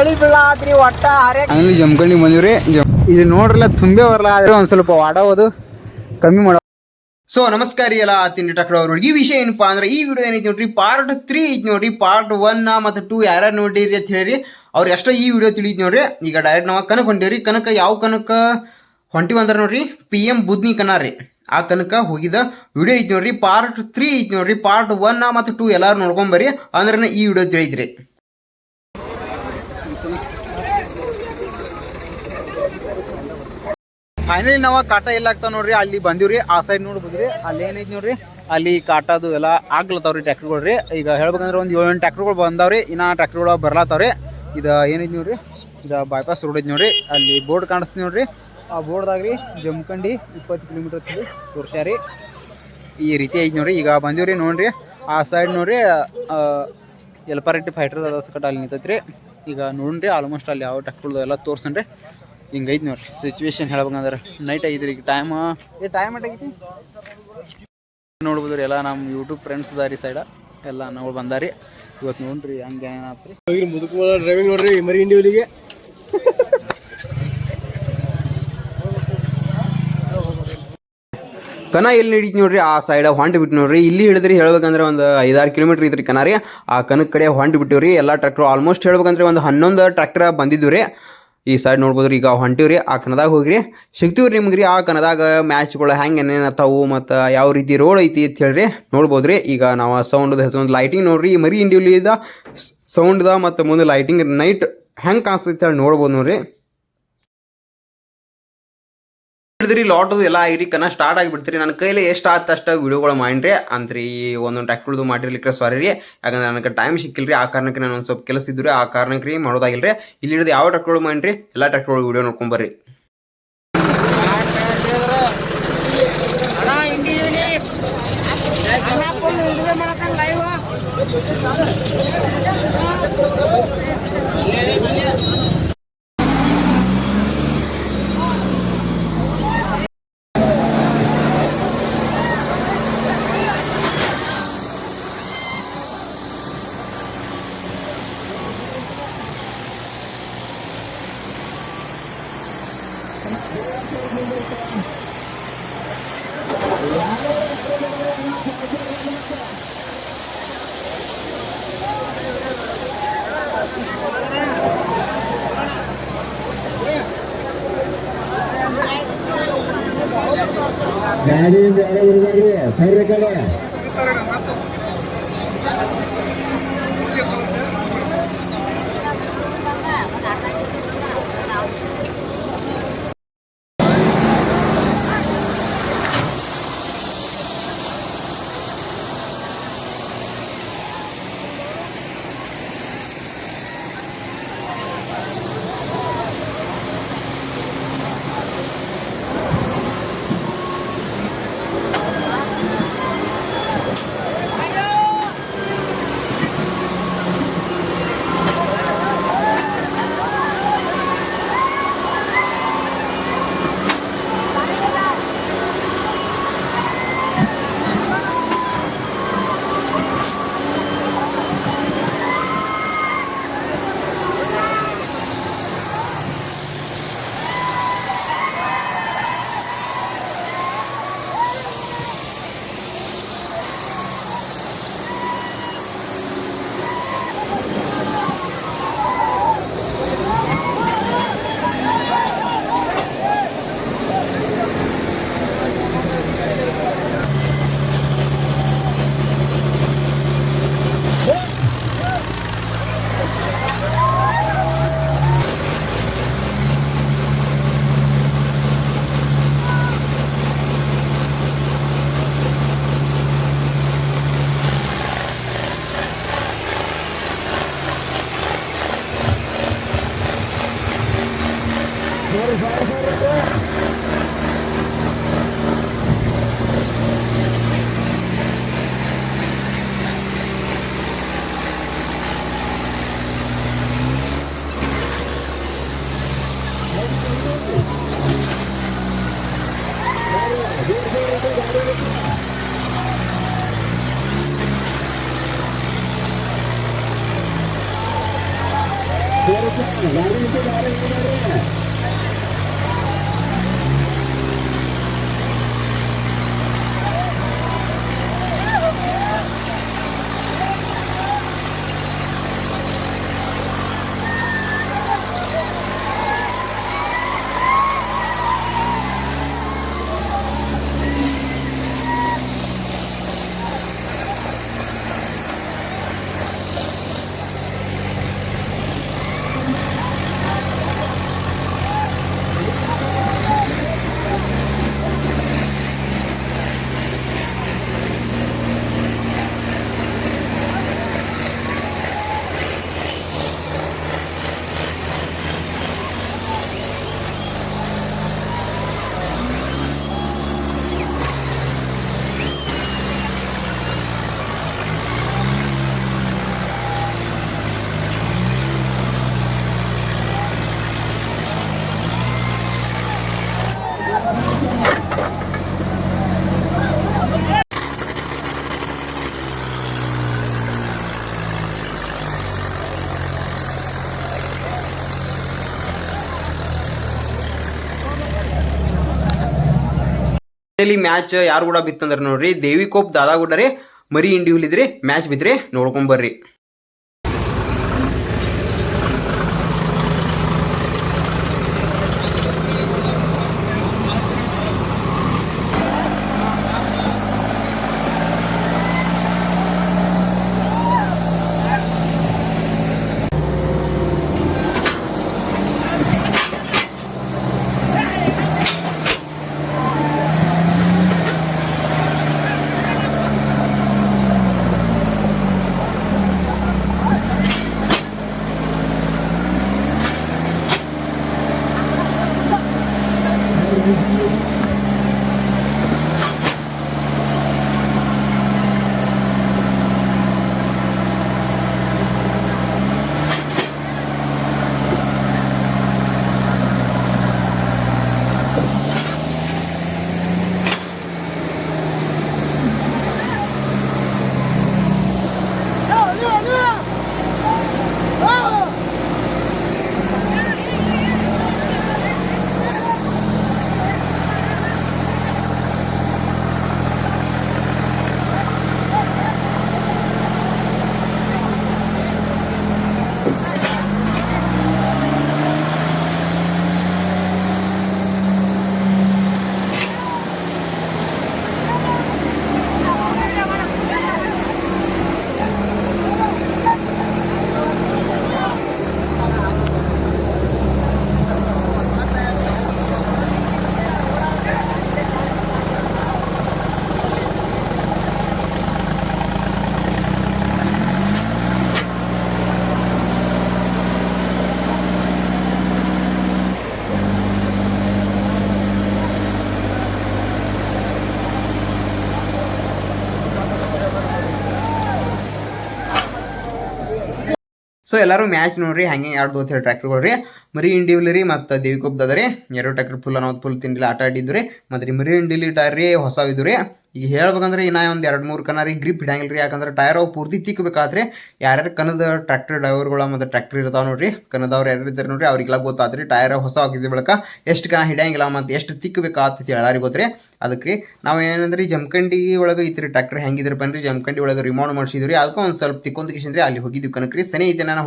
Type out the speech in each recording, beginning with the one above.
ಮಳಿ ಬೀಳಾದ್ರಿ ಒಟ್ಟ ಹರೇ ಹಂಗೆ ಜಮಖಂಡಿ ಬಂದಿವ್ರಿ. ಇಲ್ಲಿ ನೋಡ್ರಲ್ಲ ತುಂಬೆ ಬರಲ್ಲ ಆದ್ರೆ ಒಂದ್ ಸ್ವಲ್ಪ ವಾಡೋದು ಕಮ್ಮಿ ಮಾಡೋ. ಸೊ ನಮಸ್ಕಾರ ರೀ ಎಲ್ಲ ತಿಂಡಿ ಟಕ್ರ ಅವ್ರು ಈ ವಿಷಯ ಏನಪ್ಪಾ ಅಂದ್ರೆ ಈ ವಿಡಿಯೋ ಏನೈತಿ ನೋಡ್ರಿ ಪಾರ್ಟ್ ತ್ರೀ ಐತಿ ನೋಡ್ರಿ. ಪಾರ್ಟ್ ಒನ್ ಮತ್ತ ಟೂ ಯಾರ್ಯಾರು ನೋಡಿರಿ ಅಂತ ಹೇಳಿ ಅವ್ರು ಎಷ್ಟೋ ಈ ವಿಡಿಯೋ ತಿಳಿದ್ ನೋಡ್ರಿ. ಈಗ ಡೈರೆಕ್ಟ್ ನಾವು ಕನಕ ಹೊಂಟೇವ್ರಿ. ಕನಕ ಯಾವ ಕನಕ ಹೊಂಟಿ ಬಂದ್ರ ನೋಡ್ರಿ ಪಿ ಎಂ ಬುದ್ನಿ ಕನ ರೀ. ಆ ಕನಕ ಹೋಗಿದ ವಿಡಿಯೋ ಐತಿ ನೋಡ್ರಿ. ಪಾರ್ಟ್ ತ್ರೀ ಐತಿ ನೋಡ್ರಿ. ಪಾರ್ಟ್ ಒನ್ ಮತ್ತು ಟೂ ಎಲ್ಲಾರು ನೋಡ್ಕೊಂಬರ್ರಿ ಅಂದ್ರೆ ಈ ವಿಡಿಯೋ ತಿಳಿದ್ರಿ ಫೈನಲಿ ನಾವು ಕಾಟ ಎಲ್ಲ ಆಗ್ತಾವ ನೋಡ್ರಿ. ಅಲ್ಲಿ ಬಂದಿವ್ರಿ. ಆ ಸೈಡ್ ನೋಡ್ಬೋದ್ರಿ ಅಲ್ಲಿ ಏನೈತಿ ನೋಡ್ರಿ? ಅಲ್ಲಿ ಕಾಟದು ಎಲ್ಲ ಆಗ್ಲತ್ತಾವ್ರಿ ಟ್ರ್ಯಾಕ್ಟರ್ಗಳು ರೀ ಈಗ ಹೇಳ್ಬೇಕಂದ್ರೆ ಒಂದು ಏಳು ಎಂಟು ಟ್ರ್ಯಾಕ್ಟರ್ಗಳು ಬಂದಾವ್ರಿ. ಇನ್ನ ಟ್ರ್ಯಾಕ್ಟರ್ಗಳು ಬರ್ಲಾತಾವ್ರಿ. ಇದು ಏನೈತಿ ನೋಡ್ರಿ? ಇದು ಬೈಪಾಸ್ ರೋಡ್ ಐತಿ ನೋಡ್ರಿ. ಅಲ್ಲಿ ಬೋರ್ಡ್ ಕಾಣಿಸ್ತೀವಿ ನೋಡ್ರಿ. ಆ ಬೋರ್ಡ್ದಾಗ ರೀ ಜಮ್ಕಂಡಿ ಇಪ್ಪತ್ತು ಕಿಲೋಮೀಟರ್ ತೋರ್ಸ್ಯಾರಿ. ಈ ರೀತಿ ಐತಿ ನೋಡ್ರಿ. ಈಗ ಬಂದಿವ್ರಿ ನೋಡ್ರಿ. ಆ ಸೈಡ್ ನೋಡ್ರಿ ಎಲ್ಪಾರೆಟ್ಟಿ ಫೈಟರ್ ಅದ ಸಕಟ್ ಅಲ್ಲಿ ನಿಂತೈತ್ರಿ. ಈಗ ನೋಡ್ರಿ ಆಲ್ಮೋಸ್ಟ್ ಅಲ್ಲಿ ಯಾವ ಟ್ರ್ಯಾಕ್ಟರ್ದು ಎಲ್ಲ ತೋರ್ಸನ್ರಿ. ಹಿಂಗೈತಿ ನೋಡ್ರಿ ಸಿಚುವೇಶನ್ ಹೇಳ್ಬೇಕಂದ್ರೆ. ನೈಟ್ ಆಗಿದ್ರಿ ಈಗ ಟೈಮ್ ಏ ಟೈಮ್ ಆಗೈತಿ ನೋಡ್ಬೋದ್ರಿ ಎಲ್ಲ ನಮ್ಮ ಯೂಟ್ಯೂಬ್ ಫ್ರೆಂಡ್ಸ್ ಅದಾರಿ ಸೈಡ ಎಲ್ಲ ನೋಡಿ ಬಂದಾರಿ. ಇವತ್ತು ನೋಡ್ರಿ ಹಂಗೆ ಏನಾತ್ರಿ. ಹೋಗಿ ಡ್ರೈವಿಂಗ್ ನೋಡ್ರಿ ಮರಿ ಇಂಡಿವಿಲಿಗೆ ಕನ ಎಲ್ಲಿ ನಡೀತಿ ನೋಡ್ರಿ? ಆ ಸೈಡ್ ಹೊಂಟ್ ಬಿಟ್ಟು ನೋಡ್ರಿ. ಇಲ್ಲಿ ಹಿಡಿದ್ರಿ ಹೇಳ್ಬೇಕಂದ್ರೆ ಒಂದು ಐದಾರು ಕಿಲೋಮೀಟರ್ ಇದ್ರಿ ಕನ ರೀ. ಆ ಕನಕ್ ಕಡೆ ಹೊಂಟ್ ಬಿಟ್ಟಿವ್ರಿ. ಎಲ್ಲ ಟ್ರ್ಯಾಕ್ಟರ್ ಆಲ್ಮೋಸ್ಟ್ ಹೇಳ್ಬೇಕಂದ್ರೆ ಒಂದು ಹನ್ನೊಂದು ಟ್ರ್ಯಾಕ್ಟರ್ ಬಂದಿದ್ವು ರೀ. ಈ ಸೈಡ್ ನೋಡ್ಬೋದ್ರಿ. ಈಗ ಹೊಂಟಿವ್ರಿ, ಆ ಕನದಾಗ ಹೋಗ್ರಿ. ಸಿಗ್ತೀವ್ರಿ ನಿಮ್ಗೆ ರೀ ಆ ಕನದಾಗ ಮ್ಯಾಚ್ಗಳು ಹೆಂಗೆ ಏನೇನು ಅತ್ತಾವು ಮತ್ತು ಯಾವ ರೀತಿ ರೋಡ್ ಐತಿ ಅಂತ ಹೇಳ್ರಿ ನೋಡ್ಬೋದ್ರಿ. ಈಗ ನಾವು ಸೌಂಡ್ ಹೆಸರು ಲೈಟಿಂಗ್ ನೋಡ್ರಿ. ಮರಿ ಇಂಡಿವಿಲಿದ ಸೌಂಡ್ದ ಮತ್ತು ಮುಂದೆ ಲೈಟಿಂಗ್ ನೈಟ್ ಹೆಂಗೆ ಕಾಣಿಸ್ತೈತೆ ಹೇಳಿ ನೋಡ್ಬೋದು ನೋಡ್ರಿ. ಹಿಡಿದ್ರಿ ಲಾಟದು ಎಲ್ಲ ಐರಿ ಕನ ಸ್ಟಾರ್ಟ್ ಆಗಿಬಿಡ್ತೀರಿ. ನನ್ನ ಕೈಲಿ ಎಷ್ಟು ಆತ ಅಷ್ಟು ವಿಡಿಯೋಗಳು ಮಾಡಿರಿ ಅಂತ್ರಿ ಒಂದೊಂದು ಟ್ಯಾಕ್ಟರ್ದು ಮಾಡಿರ್ಲಿಕ್ಕೆ ಸಾರಿ ರೀ. ಯಾಕಂದ್ರೆ ನನಗೆ ಟೈಮ್ ಸಿಕ್ಕಿಲ್ರಿ. ಆ ಕಾರಣಕ್ಕೆ ನಾನು ಒಂದು ಸ್ವಲ್ಪ ಕೆಲಸ ಇದ್ರಿ ಆ ಕಾರಣಕ್ಕೆ ರೀ ಮಾಡೋದಾಗಿಲ್ರಿ. ಇಲ್ಲಿ ಹಿಡಿದು ಯಾವ ಟ್ಯಾಕ್ಟರ್ಗಳು ಮಾಡಿರಿ ಎಲ್ಲ ಟ್ಯಾಕ್ಟರ್ಗಳು ವಿಡಿಯೋ ನೋಡ್ಕೊಂಬರ್ರಿ ಗಾಡಿಯಿಂದ ಯಾರೋ ಬರ್ಬೇಡ್ರಿ ಸೈಡ್ ಕಡೆ đang đi chứ đang đi chứ đang đi ಇಲ್ಲಿ ಮ್ಯಾಚ್ ಯಾರು ಕೂಡ ಬಿತ್ತಂದ್ರೆ ನೋಡ್ರಿ. ದೇವಿಕೋಪ್ ದಾದಾ ಕೂಡ ರೀ ಮರಿ ಇಂಡಿ ಹುಲಿದ್ರಿ ಮ್ಯಾಚ್ ಬಿದ್ರಿ ನೋಡ್ಕೊಂಡ್ ಸೊ ಎಲ್ಲರೂ ಮ್ಯಾಚ್ ನೋಡ್ರಿ, ಹಂಗೆ ಎರಡು ಅಂತ ಹೇಳಿ ಟ್ರ್ಯಾಕ್ಟರ್ಗಳು ರೀ. ಮರಿ ಇಂಡಿವಿಲ್ ರೀ, ಮತ್ತು ದೇವಿಕೊಬ್ದದ ರೀ. ಎರಡು ಟ್ರ್ಯಾಕ್ಟರ್ ಫುಲ್ ಅನ್ನೋದು ಫುಲ್ ತಿಂಡಿಲ್ಲ ಆಟ ಆಡಿದ್ದು ರೀ. ಮತ್ತು ರೀ ಮರಿ ಇಂಡಿಲಿ ಟೈರ್ ರೀ ಹೊಸ ಇದ್ದು ರೀ. ಈಗ ಹೇಳ್ಬೇಕಂದ್ರೆ ಇನ್ನ ಒಂದು ಎರಡು ಮೂರು ಕನ ರೀ ಗ್ರಿಪ್ ಹಿಡಂಗಿಲ್ಲ ರೀ ಯಾಕಂದ್ರೆ ಟೈರ್ ಅವು ಪೂರ್ತಿ ತಿಕ್ಕಬೇಕಾದ್ರೆ ಯಾರ್ಯಾರು ಕನದ ಟ್ರ್ಯಾಕ್ಟರ್ ಡ್ರೈವರ್ಗಳು ಮತ್ತು ಟ್ರ್ಯಾಕ್ಟರ್ ಇರ್ತಾವೆ ನೋಡ್ರಿ. ಕನದವ್ರು ಯಾರು ಇದ್ದಾರೆ ನೋಡ್ರಿ, ಅವ್ರಿಗೆಲ್ಲ ಗೊತ್ತಾತ್ರಿ. ಟೈರ್ ಹೊಸ ಆಗಿದ್ದ ಬಳಿಕ ಎಷ್ಟು ಕನ ಹಿಡಿಯಂಗಿಲ್ಲ ಮತ್ತು ಎಷ್ಟು ತಿಕ್ಕಬೇಕಾಗ್ತೈತಿ ಹೇಳಾರಿ ಗೊತ್ತ್ರಿ. ಅದಕ್ಕೆ ನಾವು ಏನಂದ್ರೆ ಜಮಖಂಡಿ ಒಳಗೆ ಐತ್ರಿ ಟ್ರ್ಯಾಕ್ಟರ್ ಹೆಂಗಿದ್ರಿ ಬನ್ರಿ ಜಮಖಂಡಿ ಒಳಗೆ ರಿಮೌಂಡ್ ಮಾಡಿಸಿದ್ರಿ ಅದಕ್ಕೆ ಒಂದು ಸ್ವಲ್ಪ ತಿಕ್ಕೊಂಡ್ ಕಿಶನ್ರಿ ಅಲ್ಲಿ ಹೋಗಿದ್ವಿ ಕನಕ್ರಿ ಸನಿ ಐತೆ ನಾನು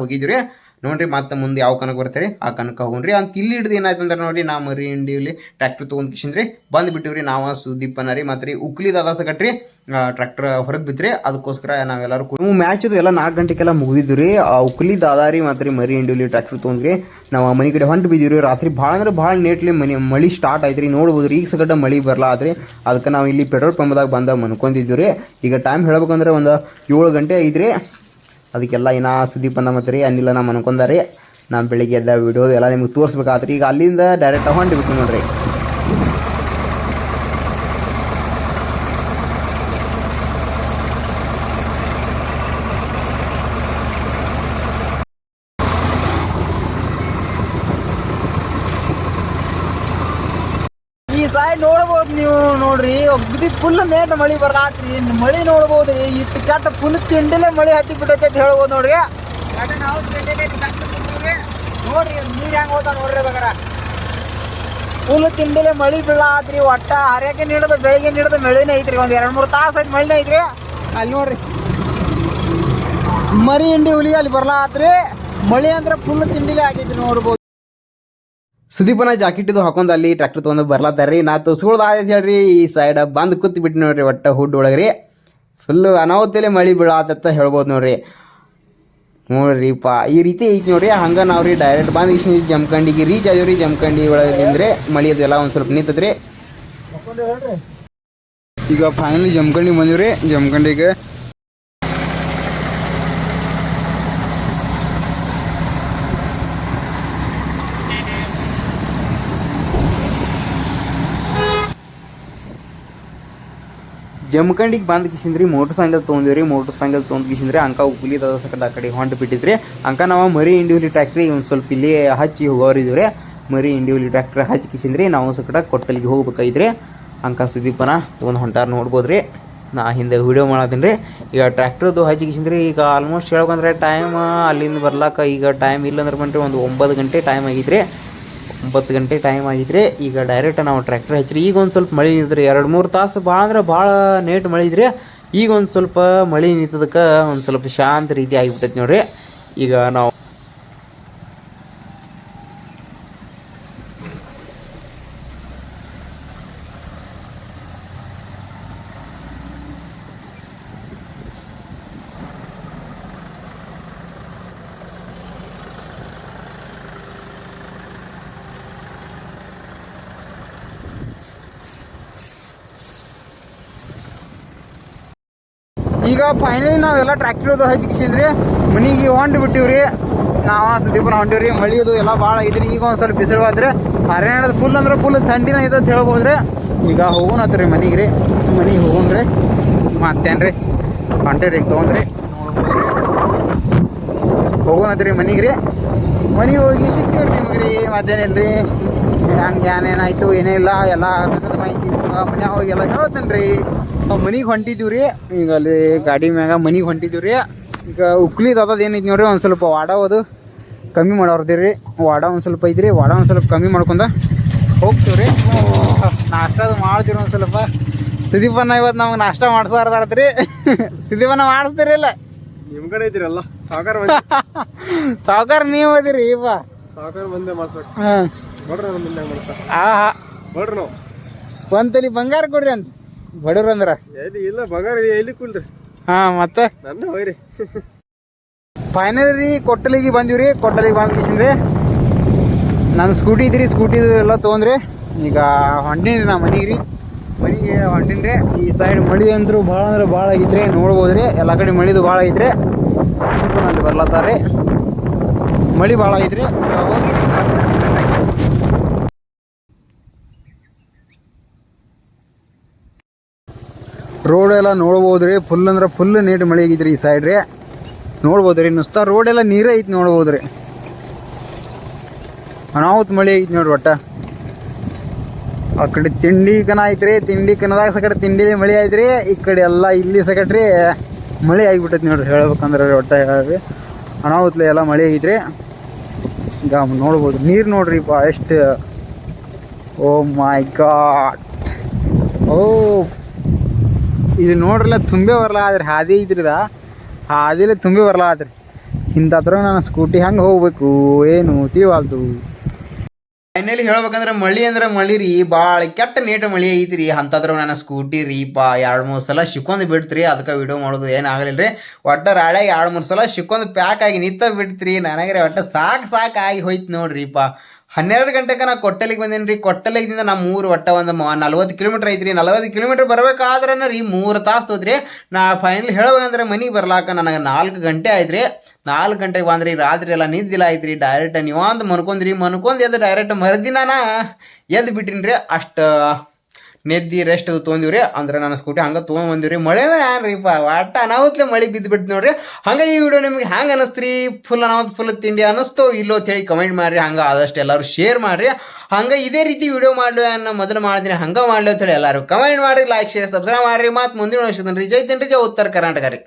ನೋಡ್ರಿ ಮತ್ತೆ ಮುಂದೆ ಯಾವ ಕನಕ ಬರ್ತಾರೆ ಆ ಕನಕ ಹೋಗ್ರಿ ಅಂತ ಇಲ್ಲಿ ಹಿಡಿದು ಏನಾಯ್ತು ಅಂದ್ರೆ ನೋಡ್ರಿ, ನಾ ಮರಿ ಇಂಡಿಯಲ್ಲಿ ಟ್ರ್ಯಾಕ್ಟರ್ ತೊಗೊಂಡ್ ಕಿಶನ್ರಿ ಬಂದು ಬಿಟ್ಟಿವ್ರಿ ನಾವು ಸುದೀಪನ ರೀ. ಮತ್ತೆ ರೀ ಉಕ್ಲಿದ ಕಟ್ರಿ. ಟ್ರ್ಯಾಕ್ಟರ್ ಹೊರಗೆ ಬಿದ್ರಿ ಅದಕ್ಕೋಸ್ಕರ ನಾವೆಲ್ಲರೂ ಕೂಡ ಮ್ಯಾಚ್ ಎಲ್ಲ ನಾಲ್ಕು ಗಂಟೆಗೆಲ್ಲ ಮುಗಿದಿದ್ದು ರೀ ಆ, ಉಕ್ಲಿ ದಾದಾರಿ ಮಾತ್ರ ಮರಿ ಇಂಡಿಯಲ್ಲಿ ಟ್ರ್ಯಾಕ್ಟರ್ ತೊಗೊಂಡ್ರಿ. ನಾವು ಮನೆ ಕಡೆ ಹೊಂಟು ಬಿದ್ದೀವಿ ರಾತ್ರಿ ಭಾಳ ಅಂದ್ರೆ ಭಾಳ ನೇಟ್ಲಿ ಮನೆ ಮಳಿ ಸ್ಟಾರ್ಟ್ ಆಯ್ತು ರೀ ನೋಡ್ಬೋದು ರೀ ಈಗ ಸಗಟ ಮಳಿ ಬರಲ್ಲ ಆದ್ರಿ ಅದಕ್ಕೆ ನಾವು ಇಲ್ಲಿ ಪೆಟ್ರೋಲ್ ಪಂಪ್ದಾಗ ಬಂದ ಮನ್ಕೊಂಡಿದ್ದೀವಿ ರೀ ಈಗ ಟೈಮ್ ಹೇಳ್ಬೇಕಂದ್ರೆ ಒಂದು ಏಳು ಗಂಟೆ ಐತ್ರಿ. ಅದಕ್ಕೆಲ್ಲ ಇನ್ನ ಸುದೀಪನ್ನ ಮತ್ತೆ ರೀ ನಮ್ಮ ನಾ ಮನ್ಕೊಂಡಾರಿ. ನಮ್ಮ ಬೆಳಿಗ್ಗೆ ಎದ್ದ ವಿಡಿಯೋ ಎಲ್ಲ ನಿಮ್ಗೆ ತೋರಿಸ್ಬೇಕಾತ್ರಿ. ಈಗ ಅಲ್ಲಿಂದ ಡೈರೆಕ್ಟ್ ಬಿಟ್ಟು ನೋಡ್ರಿ. ನೋಡಬಹುದು ನೋಡ್ಬೋದು ನೀವು ನೋಡ್ರಿ. ಅಗ್ದಿ ಫುಲ್ ನೇಟ್ ಮಳಿ ಬರಾತ್ರಿ. ಮಳಿ ನೋಡ್ಬೋದು. ಇಟ್ಟು ಕೆಟ್ಟ ಫುಲ್ ತಿಂಡಿಲೆ ಮಳಿ ಹತ್ತಿ ಬಿಟ್ಟೈತೆ ಅಂತ ಹೇಳ್ಬೋದು ನೋಡ್ರಿ. ನೋಡ್ರಿ ನೀರು ಹೆಂಗ್ ಹೋದ ನೋಡ್ರಿ ಬೇಕಾರ ಫುಲ್ ತಿಂಡಿಲೆ ಮಳಿ ಬೀಳಾತ್ರಿ. ಒಟ್ಟ ಹರ್ಯಾಕೆ ನೀಡದ, ಬೆಳಿಗ್ಗೆ ನೀಡದ ಮಳಿನೇ ಐತ್ರಿ. ಒಂದ್ ಎರಡ್ ಮೂರ್ ತಾಸ ಐತಿ ಮಳಿನೇ ಐತ್ರಿ. ಅಲ್ಲಿ ನೋಡ್ರಿ. ಮರಿ ಹಿಂಡಿ ಹುಲಿ ಅಲ್ಲಿ ಬರ್ಲಾತ್ರಿ. ಮಳಿ ಅಂದ್ರೆ ಫುಲ್ ತಿಂಡಿಲೆ ಆಗೈತ್ರಿ ನೋಡ್ಬೋದು. ಸುದೀಪನ ಜಾಕೆಟ್ ಇದು ಹಾಕೊಂಡ್ ಅಲ್ಲಿ ಟ್ರ್ಯಾಕ್ಟರ್ ತೊಗೊಂಡು ಬರ್ಲಾತಾರ್ರಿ ನಾ ತುಸ್ಕೊಳ್ದ ಆಯ್ತು ಹೇಳ್ರಿ, ಈ ಸೈಡ್ ಬಂದ್ ಕೂತ್ ಬಿಟ್ಟು ನೋಡ್ರಿ ಒಟ್ಟ ಹುಡ್ ಒಳಗ್ರಿ. ಫುಲ್ಲು ಅನಾಹುತಲೆ ಮಳಿ ಬೀಳಾತತ್ತ ಹೇಳ್ಬೋದು ನೋಡ್ರಿ. ನೋಡ್ರಿಪ್ಪ ಈ ರೀತಿ ಐತಿ ನೋಡ್ರಿ. ಹಂಗ ನಾವು ರೀ ಡೈರೆಕ್ಟ್ ಬಂದ್ ಇಷ್ಟ ಜಮ್ಕಂಡಿಗೆ ರೀಚ್ ಆದಿವ್ರಿ ಜಮ್ಕಂಡಿ ಒಳಗಿಂದ್ರೆ ಮಳಿ ಅದು ಎಲ್ಲ ಒಂದು ಸ್ವಲ್ಪ ನಿಂತದ್ರಿ ಈಗ ಫೈನಲಿ ಜಮ್ಕಂಡಿಗೆ ಬಂದಿವ್ರಿ. ಜಮ್ಕಂಡಿಗೆ ಜಮ್ಕಂಡಿಗೆ ಬಂದ್ ಕಿಸಿಂದ್ರಿ ಮೋಟರ್ ಸೈಕಲ್ ತೊಗೊಂಡಿವ್ರಿ ಮೋಟರ್ ಸೈಕಲ್ ತೊಗೊಂಡ್ ಕಿಸಿಂದ್ರಿ ಅಂಕ ಉಗುಲಿ ಅದ ಸಕಟ ಆ ಕಡೆ ಹೊಂಟು ಬಿಟ್ಟಿದ್ರಿ. ಅಂಕ ನಾವು ಮರಿ ಇಂಡಿವಿಲಿ ಟ್ರ್ಯಾಕ್ಟ್ರಿ ಒಂದು ಸ್ವಲ್ಪ ಇಲ್ಲಿ ಹಚ್ಚಿ ಹೋಗೋರಿದ್ದೀವ್ರಿ ಮರಿ ಇಂಡಿವಿಲಿ ಟ್ರ್ಯಾಕ್ಟ್ರ್ ಹಚ್ಚಿ ಕಿಸಿಂದ್ರಿ ನಾವು ಸಕಟ ಕೊಟ್ಟಲಿಗೆ ಹೋಗ್ಬೇಕಾಗಿದ್ರಿ. ಅಂಕ ಸುದೀಪನ ತೊಗೊಂಡು ಹೊಂಟಾರ ನೋಡ್ಬೋದ್ರಿ. ನಾ ಹಿಂದೆ ವಿಡಿಯೋ ಮಾಡತ್ತೀನಿ ರೀ ಈಗ ಟ್ರ್ಯಾಕ್ಟರ್ದು ಹಚ್ಚಿ ಕಿಸಿಂದ್ರಿ ಈಗ ಆಲ್ಮೋಸ್ಟ್ ಹೇಳ್ಬೇಕಂದ್ರೆ ಟೈಮ್ ಅಲ್ಲಿಂದ ಬರ್ಲಾಕ ಈಗ ಟೈಮ್ ಇಲ್ಲಂದ್ರೆ ಬಂದ್ರಿ ಒಂದು ಒಂಬತ್ತು ಗಂಟೆ ಟೈಮ್ ಆಗಿದ್ರಿ. ಒಂಬತ್ತು ಗಂಟೆ ಟೈಮ್ ಆಗಿದ್ರೆ ಈಗ ಡೈರೆಕ್ಟ್ ನಾವು ಟ್ರ್ಯಾಕ್ಟರ್ ಹಚ್ಚಿರಿ. ಈಗ ಒಂದು ಸ್ವಲ್ಪ ಮಳೆ ನಿಂತರೆ ಎರಡು ಮೂರು ತಾಸು ಭಾಳ ಅಂದ್ರೆ ಭಾಳ ನೇಟ್ ಮಳೆ ಇದ್ರೆ. ಈಗ ಒಂದು ಸ್ವಲ್ಪ ಮಳೆ ನಿಂತದಕ್ಕೆ ಒಂದು ಸ್ವಲ್ಪ ಶಾಂತ ರೀತಿ ಆಗಿಬಿಟ್ಟೈತಿ ನೋಡ್ರಿ. ಈಗ ನಾವು ಈಗ ಫೈನಲಿ ನಾವೆಲ್ಲ ಟ್ರ್ಯಾಕ್ಟರ್ದು ಹಚ್ಚಿ ಕಿಸಿಂದ್ರಿ ಮನೆಗೆ ಹೊಂಟು ಬಿಟ್ಟಿವ್ರಿ. ನಾವು ಸುದೀಪನ ಮಳಿ ಅದು ಎಲ್ಲ ಭಾಳ ಐತ್ರಿ. ಈಗ ಒಂದು ಸ್ವಲ್ಪ ಬಿಸಿಲು ಆದ್ರೆ ಹರಿಯಾಣದ ಫುಲ್ ಅಂದ್ರೆ ಫುಲ್ ಥಂಡಿನ ಐತೆ ಅಂತ ಹೇಳ್ಬೋದ್ರಿ. ಈಗ ಹೋಗೋಣತ್ರಿ ಮನೆಗೆ ರೀ. ಮನೆಗೆ ಹೋಗೋಣ್ರಿ ಮತ್ತೇನ್ರಿ ಹೊಂಟಿರಿ ಈಗ ತೊಗೊಂಡ್ರಿ. ಹೋಗೋಣತ್ರಿ ಮನೆಗೆ ರೀ. ಮನೆಗೆ ಹೋಗಿ ಸಿಗ್ತೀವ್ರಿ ನಿಮ್ಗೆ ರೀ. ಮತ್ತೇನಿಲ್ರಿ? ಹಂಗೆ ಏನೇನಾಯ್ತು ಏನಿಲ್ಲ ಎಲ್ಲ ಕನ್ನಡ ಮಾಹಿತಿ ನಿಮ್ಗೆ ಮನ್ಯಾಗ ಹೋಗಿ ಎಲ್ಲ ಹೇಳ್ತೇನೆ ರೀ. ಮನೆಗೆ ಹೊಂಟಿದ್ದೀವಿ ರೀ. ಈಗ ಅಲ್ಲಿ ಗಾಡಿ ಮ್ಯಾಗ ಮನೆಗೆ ಹೊಂಟಿದ್ದೀವಿ ರೀ. ಈಗ ಉಕ್ಲಿ ಅದ ಏನೈತಿ ನೋಡ್ರಿ ಒಂದು ಸ್ವಲ್ಪ ವಾಡ ಅದು ಕಮ್ಮಿ ಮಾಡೋರ್ದಿರಿ ವಾಡ ಒಂದು ಸ್ವಲ್ಪ ಐತ್ರಿ ವಾಡ ಒಂದು ಸ್ವಲ್ಪ ಕಮ್ಮಿ ಮಾಡ್ಕೊಂಡ ಹೋಗ್ತೀವಿ ರೀ. ನಾಷ್ಟ ಅದು ಮಾಡ್ತೀವಿ ಒಂದು ಸ್ವಲ್ಪ. ಸುದೀಪನ್ನ ಇವತ್ತು ನಮ್ಗೆ ನಾಷ್ಟ ಮಾಡ್ಸಾರ್ದಾರತ್ರಿ ಸುದೀಪನ್ನ ಮಾಡಿಸ್ತೀರಿ ಇಲ್ಲ? ನಿಮ್ಮ ಕಡೆ ಇದ್ದೀರಲ್ಲ ಸಾವುಕಾರ ಸಾವುಕಾರ ನೀವು ಅದಿರಿ ಇವ. ಸಾವುಕಾರ ಬಂದೆ ಮಾಡ್ಸೋಕೆ ಹಾಂ. ತಲಿ ಬಂಗಾರ ಕೊಡ್ರಿ ಅಂತ. ಬಡವ್ರ ಅಂದ್ರ. ಇಲ್ಲ ಬಂಗಾರ ಎಲ್ಲಿ ಕುಲ್ರಿ ಹಾ ಮತ್ತ? ನನ್ನ ಹೋಯ್ರಿ ಫೈನಲ್ ರೀ ಕೊಟ್ಟಲಿಗೆ ಬಂದಿವ್ರಿ ಕೊಟ್ಟಲಿಗೆ ಬಂದ್ ಕಿಸಿನ್ರಿ ನನ್ನ ಸ್ಕೂಟಿ ಇದ್ರಿ ಸ್ಕೂಟಿ ಎಲ್ಲ ತೊಗೊಂಡ್ರಿ. ಈಗ ಹೊಂಟೀನಿ ನಾ ಮನೆಗೆ ರೀ. ಮನೆಗೆ ಹೊಂಟೀನಿ ಈ ಸೈಡ್ ಮಳಿ ಅಂದ್ರು ಭಾಳ ಅಂದ್ರೆ ಭಾಳ ಆಗೈತ್ರಿ ನೋಡ್ಬೋದ್ರಿ ಎಲ್ಲ ಕಡೆ ಮಳಿದು ಭಾಳ ಐತ್ರಿ ಸ್ಕೂಟಿ ಅಲ್ಲಿ ಬರ್ಲತ್ತಾರ್ರಿ. ಮಳಿ ಭಾಳ ಐತ್ರಿ ಈಗ ಹೋಗಿ ರೋಡ್ ಎಲ್ಲ ನೋಡ್ಬೋದ್ರಿ. ಫುಲ್ ಅಂದ್ರೆ ಫುಲ್ ನೀಟ್ ಮಳೆ ಆಗಿದ್ರಿ ಈ ಸೈಡ್ ರೀ. ನೋಡ್ಬೋದ್ರಿ. ನುಸ್ತಾ ರೋಡ್ ಎಲ್ಲ ನೀರೇ ಐತಿ ನೋಡ್ಬೋದ್ರಿ. ಅನಾಹುತ ಮಳೆ ಐತಿ ನೋಡ್ರಿ ಒಟ್ಟ. ಆ ಕಡೆ ತಿಂಡಿ ಕನ ಐತ್ರಿ. ತಿಂಡಿ ಕನದಾಗ ಸಕಟ್ ತಿಂಡಿ ಮಳೆ ಐತ್ರಿ. ಈ ಕಡೆ ಎಲ್ಲ ಇಲ್ಲಿ ಸಕಟ್ರಿ ಮಳೆ ಆಗಿಬಿಟ್ಟೈತಿ ನೋಡ್ರಿ. ಹೇಳ್ಬೇಕಂದ್ರೆ ರೀ ಒಟ್ಟ ಹೇಳ್ರಿ. ಅನಾಹುತ್ಲೆ ಎಲ್ಲ ಮಳೆ ಐತ್ರಿ. ಈಗ ನೋಡ್ಬೋದು. ನೀರು ನೋಡ್ರಿ ಬಾ ಎಷ್ಟು ಓ ಮೈ ಗಾಡ್ ಓ ಇಲ್ಲಿ ನೋಡ್ರಲ್ಲ ತುಂಬೆ ಬರಲ್ಲ ಆದ್ರೆ ಹಾದಿ ಇದ್ರದ, ಹಾದಿಲೆ ತುಂಬಿ ಬರಲ್ಲ ಆದ್ರೆ. ನಾನು ಸ್ಕೂಟಿ ಹೆಂಗೆ ಹೋಗ್ಬೇಕು, ಏನು ತಿಳಿವಾಲ್ದು. ಫೈನಲಿ ಹೇಳ್ಬೇಕಂದ್ರೆ ಮಳಿ ಅಂದ್ರೆ ಮಳಿ ರೀ ಭಾಳ ಕೆಟ್ಟ ನೇಟ ಮಳಿ ಐತ್ರಿ. ಅಂತದ್ರ ನನ್ನ ಸ್ಕೂಟಿ ರೀ, ಪಾ, ಎರಡು, ಮೂರು ಸಲ ಸಿಕ್ಕೊಂದು ಬಿಡ್ತ್ರಿ. ಅದಕ್ಕೆ ವಿಡಿಯೋ ಮಾಡೋದು ಏನು ಆಗಲಿಲ್ಲ ರೀ ಒಟ್ಟ ರಾಡ್ಯಾಗ ಎರಡು, ಮೂರು ಸಲ ಸಿಕ್ಕೊಂದು ಪ್ಯಾಕ್ ಆಗಿ ನಿತ್ತ ಬಿಡ್ತ್ರಿ. ನನಗೆ ಒಟ್ಟ ಸಾಕು ಸಾಕು ಆಗಿ ಹೋಯ್ತು ನೋಡ್ರಿ, ಪಾ. ಹನ್ನೆರಡು ಗಂಟೆಗೆ ನಾ ಕೊಟ್ಟಲಿಗೆ ಬಂದೇನಿ ರೀ ಕೊಟ್ಟಲಿಗಿಂದ ನಾ ಮೂರು ಒಟ್ಟ ಒಂದು ನಲ್ವತ್ತು ಕಿಲೋಮೀಟ್ರ್ ಐತ್ರಿ. ನಲ್ವತ್ತು ಕಿಲೋಮೀಟ್ರ್ ಬರ್ಬೇಕಾದ್ರೆ ರೀ ಮೂರು ತಾಸು ತೋದ್ರಿ ನಾ ಫೈನಲ್ ಹೇಳ್ಬೇಕಂದ್ರೆ ಮನೆಗೆ ಬರ್ಲಾಕ ನನಗೆ ನಾಲ್ಕು ಗಂಟೆ ಆಯ್ತು ರೀ ನಾಲ್ಕು ಗಂಟೆಗೆ ಬಂದ್ರಿ. ರಾತ್ರಿ ಎಲ್ಲ ನಿದ್ದಿಲ್ಲ ರೀ ಡೈರೆಕ್ಟ್ ನೀವಂತ ಮನ್ಕೊಂಡ್ರಿ ಮನ್ಕೊಂದು ಎದ್ದು ಡೈರೆಕ್ಟ್ ಮರದಿನ ಎದ್ದು ಬಿಟ್ಟಿನಿ ರೀ ಅಷ್ಟು ನೆದ್ದಿ ರೆಸ್ಟ್ ಅದು ತೊಗೊಂಡಿವ್ರಿ. ಅಂದ್ರೆ ನಾನು ಸ್ಕೂಟಿ ಹಂಗೆ ತೊಗೊಂಡ್ ಬಂದಿವ್ರಿ ಮಳೆ ಏನ್ರಿಪ್ಪ ಒಟ್ಟ ಅನಾಹುತ್ಲೆ ಮಳೆ ಬಿದ್ದು ನೋಡ್ರಿ. ಹಂಗೆ ಈ ವಿಡಿಯೋ ನಿಮ್ಗೆ ಹ್ಯಾಂಗೆ ಅನಿಸ್ತ್ರಿ? ಫುಲ್ ಅನಾಹುತ್ ಫುಲ್ ತಿಂಡಿ ಅನಿಸ್ತೋ ಇಲ್ಲೋ ಅಂತ ಹೇಳಿ ಕಮೆಂಟ್ ಮಾಡ್ರಿ. ಹಂಗೆ ಆದಷ್ಟು ಎಲ್ಲರೂ ಶೇರ್ ಮಾಡ್ರಿ. ಹಂಗೆ ಇದೇ ರೀತಿ ವಿಡಿಯೋ ಮಾಡ್ಲಿ ಅನ್ನೋ ಮೊದಲು ಮಾಡಿದ್ರೆ, ಹಂಗೆ ಮಾಡ್ಲಿ ಅಂತ ಹೇಳಿ ಎಲ್ಲರೂ ಕಮೆಂಟ್ ಮಾಡ್ರಿ ಲೈಕ್ ಶೇರ್ ಸಬ್ಸ್ಕ್ರೈಬ್ ಮಾಡ್ರಿ. ಮತ್ತು ಮುಂದಿನ ವರ್ಷದಲ್ಲಿ ಜೈ ತಿನ್ರಿ, ಜೈ ಉತ್ತರ ಕರ್ನಾಟಕ ರೀ.